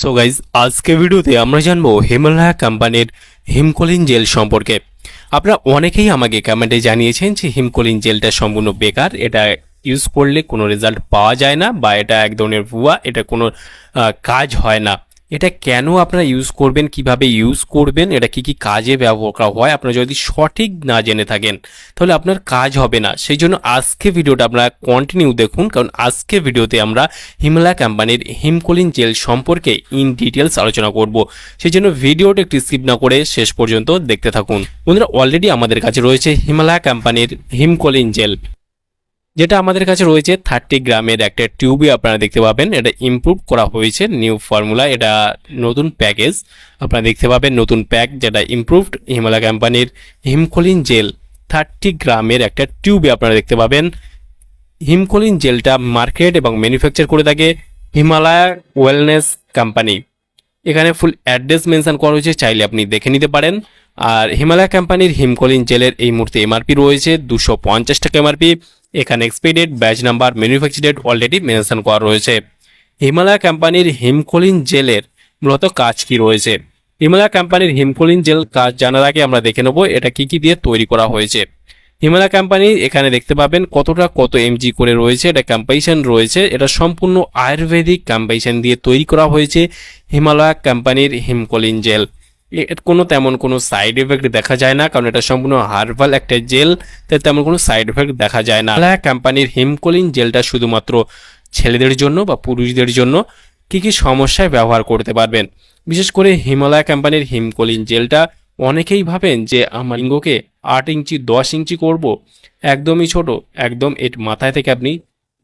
So guys আজকে ভিডিওতে আমরা জানব হিমালয়া কোম্পানির হিমকোলিন জেল সম্পর্কে। আপনারা অনেকেই আমাকে কমেন্টে জানিয়েছেন যে হিমকোলিন জেলটা সম্পূর্ণ বেকার, এটা ইউজ করলে কোনো রেজাল্ট পাওয়া যায় না বা এটা এক ধরনের ভুয়া, এটা কোনো কাজ হয় না। এটা কেন আপনারা ইউজ করবেন, কীভাবে ইউজ করবেন, এটা কি কি কাজে ব্যবহার করা হয়? আপনারা যদি সঠিক না জেনে থাকেন, তাহলে আপনার কাজ হবে না। সেই জন্য আজকে ভিডিওটা আপনারা কন্টিনিউ দেখুন, কারণ আজকে ভিডিওতে আমরা হিমালয়া কোম্পানির হিমকোলিন জেল সম্পর্কে ইন ডিটেলস আলোচনা করব। সেই জন্য ভিডিওটা একটু স্কিপ না করে শেষ পর্যন্ত দেখতে থাকুন। বন্ধুরা অলরেডি আমাদের কাছে রয়েছে হিমালয়া কোম্পানির হিমকোলিন জেল। যেটা আমাদের কাছে রয়েছে থার্টি গ্রামের একটা টিউবই আপনারা দেখতে পাবেন। এটা ইমপ্রুভ করা হয়েছে নিউ ফর্মুলা এটা নতুন প্যাকেজ আপনারা দেখতে পাবেন নতুন প্যাক যেটা ইমপ্রুভড হিমালয় কোম্পানির হিমকোলিন জেল থার্টি গ্রামের একটা টিউবে আপনারা দেখতে পাবেন। হিমকোলিন জেলটা মার্কেট এবং ম্যানুফ্যাকচার করে থাকে হিমালয়া ওয়েলনেস কোম্পানি এখানে ফুল অ্যাড্রেস মেনশন করা হয়েছে, চাইলে আপনি দেখে নিতে পারেন। আর হিমালয়া কোম্পানির হিমকলিন জেলের এই মুহূর্তে এমআরপি রয়েছে, দুশো পঞ্চাশ টাকা এমআরপি এখানে expired batch number manufacture date already mention করা রয়েছে। হিমালয়া কোম্পানির হিমকোলিন জেলের মূলত কাজ কি রয়েছে? হিমালয়া কোম্পানির হিমকোলিন জেল কাজ জানার আগে আমরা দেখে নেব এটা কি কি দিয়ে তৈরি করা হয়েছে। হিমালয়া কোম্পানি এখানে দেখতে পাবেন কতটা কত এমজি করে রয়েছে, এটা কম্পাইশন রয়েছে, এটা সম্পূর্ণ আয়ুর্বেদিক কম্পাইশন দিয়ে তৈরি করা হয়েছে হিমালয়া কোম্পানির হিমকোলিন জেল। এর কোনো তেমন কোনো সাইড এফেক্ট দেখা যায় না, কারণ এটা সম্পূর্ণ হার্বাল একটা জেল, তাই তেমন কোনো সাইড এফেক্ট দেখা যায় না। কোম্পানির হিমকোলিন জেলটা শুধুমাত্র ছেলেদের জন্য বা পুরুষদের জন্য কি কি সমস্যায় ব্যবহার করতে পারবেন? বিশেষ করে হিমালয়া কোম্পানির হিমকোলিন জেলটা অনেকেই ভাবেন যে, আমার লিঙ্গকে আট ইঞ্চি, দশ ইঞ্চি করব। একদমই ছোট, একদম এর মাথায় থেকে আপনি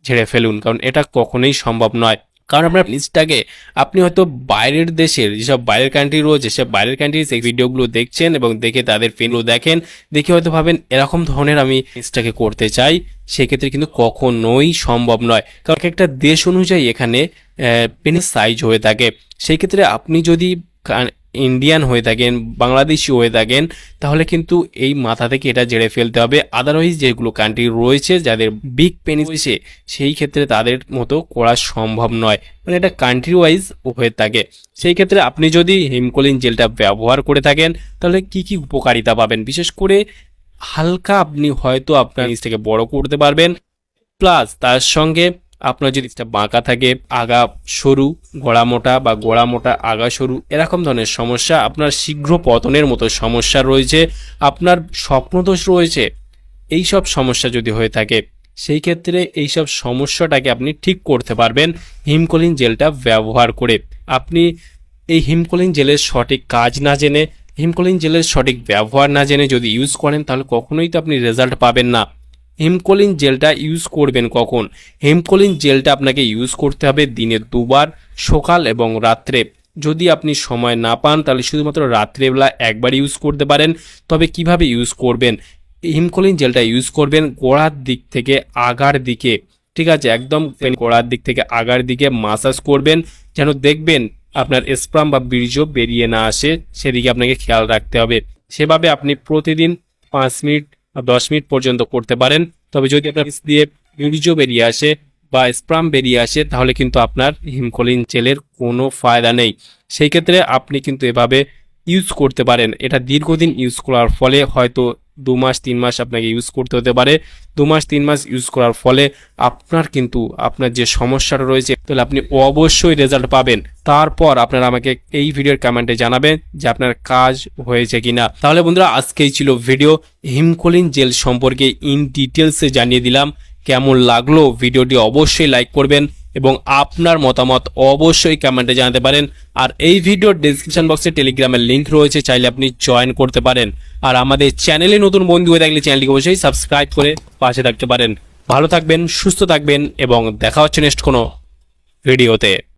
ঝেড়ে ফেলুন। কারণ এটা কখনোই সম্ভব নয়। কারণ আপনার লিস্টটাকে আপনি হয়তো বাইরের দেশের যেসব বাইরের কান্ট্রি রয়েছে সেসব বাইরের কান্ট্রি সেই ভিডিওগুলো দেখছেন এবং দেখে তাদের পেনগুলো দেখেন। দেখে হয়তো ভাবেন এরকম ধরনের আমি লিস্টটাকে করতে চাই, সেক্ষেত্রে কিন্তু কখনোই সম্ভব নয়। কারণ একটা দেশ অনুযায়ী এখানে পেনের সাইজ হয়ে থাকে। সেই ক্ষেত্রে আপনি যদি ইন্ডিয়ান হয়ে থাকেন, বাংলাদেশি হয়ে থাকেন, তাহলে কিন্তু এই মাথা থেকে এটা জেড়ে ফেলতে হবে। আদারওয়াইজ যেগুলো কান্ট্রি রয়েছে, যাদের বিগ পেনিস রয়েছে, সেই ক্ষেত্রে তাদের মতো করা সম্ভব নয়। মানে এটা কান্ট্রি ওয়াইজ হয়ে থাকে। সেই ক্ষেত্রে আপনি যদি হিমকোলিন জেলটা ব্যবহার করে থাকেন, তাহলে কি কি উপকারিতা পাবেন? বিশেষ করে হালকা আপনি হয়তো আপনার নিজ থেকে বড় করতে পারবেন। প্লাস তার সঙ্গে আপনার যদি বাঁকা থাকে, আগা সরু, গোড়া মোটা বা গোড়া মোটা, আগা সরু, এরকম ধরনের সমস্যা, আপনার শীঘ্র পতনের মতো সমস্যা রয়েছে, আপনার স্বপ্নদোষ রয়েছে এই সব সমস্যা যদি হয়ে থাকে, সেই ক্ষেত্রে এই সব সমস্যাটাকে আপনি ঠিক করতে পারবেন হিমকলিন জেলটা ব্যবহার করে। আপনি এই হিমকোলিন জেলের সঠিক কাজ না জেনে, হিমকলিন জেলের সঠিক ব্যবহার না জেনে যদি ইউজ করেন, তাহলে কখনোই তো আপনি রেজাল্ট পাবেন না। হেমকোলিন জেলটা ইউজ করবেন কখন? হেমকোলিন জেলটা আপনাকে ইউজ করতে হবে দিনে দুবার, সকাল এবং রাত্রে। যদি আপনি সময় না পান, তাহলে শুধুমাত্র রাত্রেবেলা একবার ইউজ করতে পারেন। তবে কীভাবে ইউজ করবেন? হিমকোলিন জেলটা ইউজ করবেন গোড়ার দিক থেকে আগার দিকে। ঠিক আছে? একদম গোড়ার দিক থেকে আগার দিকে মাসাজ করবেন, যেন দেখবেন আপনার স্প্রাম বা বীর্য বেরিয়ে না আসে। সেদিকে আপনাকে খেয়াল রাখতে হবে। সেভাবে আপনি প্রতিদিন পাঁচ মিনিট দশ মিনিট পর্যন্ত করতে পারেন। তবে যদি আপনার দিয়ে ইউরিজো বেরিয়ে আসে বা স্প্রাম বেরিয়ে আসে, তাহলে কিন্তু আপনার হিমকলিন জেলের কোনো ফায়দা নেই। সেই ক্ষেত্রে আপনি কিন্তু এভাবে ইউজ করতে পারেন। এটা দীর্ঘদিন ইউজ করার ফলে হয়তো দু মাস, তিন মাস আপনাকে ইউজ করতে হতে পারে। দু মাস, তিন মাস ইউজ করার ফলে আপনার কিন্তু আপনার যে সমস্যাটা রয়েছে, তাহলে আপনি অবশ্যই রেজাল্ট পাবেন। তারপর আপনারা আমাকে এই ভিডিওর কমেন্টে জানাবেন যে আপনার কাজ হয়েছে কিনা। তাহলে বন্ধুরা, আজকেই ছিল ভিডিও হিমকোলিন জেল সম্পর্কে ইন ডিটেলসে জানিয়ে দিলাম। কেমন লাগল? ভিডিওটি অবশ্যই লাইক করবেন। এবং আপনার মতামত অবশ্যই কমেন্টে জানাতে পারেন। আর এই ভিডিওর ডিসক্রিপশন বক্সে টেলিগ্রামের লিঙ্ক রয়েছে, চাইলে আপনি জয়েন করতে পারেন। আর আমাদের চ্যানেলে নতুন বন্ধু হয়ে থাকলে চ্যানেলটিকে অবশ্যই সাবস্ক্রাইব করে পাশে থাকতে পারেন। ভালো থাকবেন, সুস্থ থাকবেন এবং দেখা হচ্ছে নেক্সট কোনো ভিডিওতে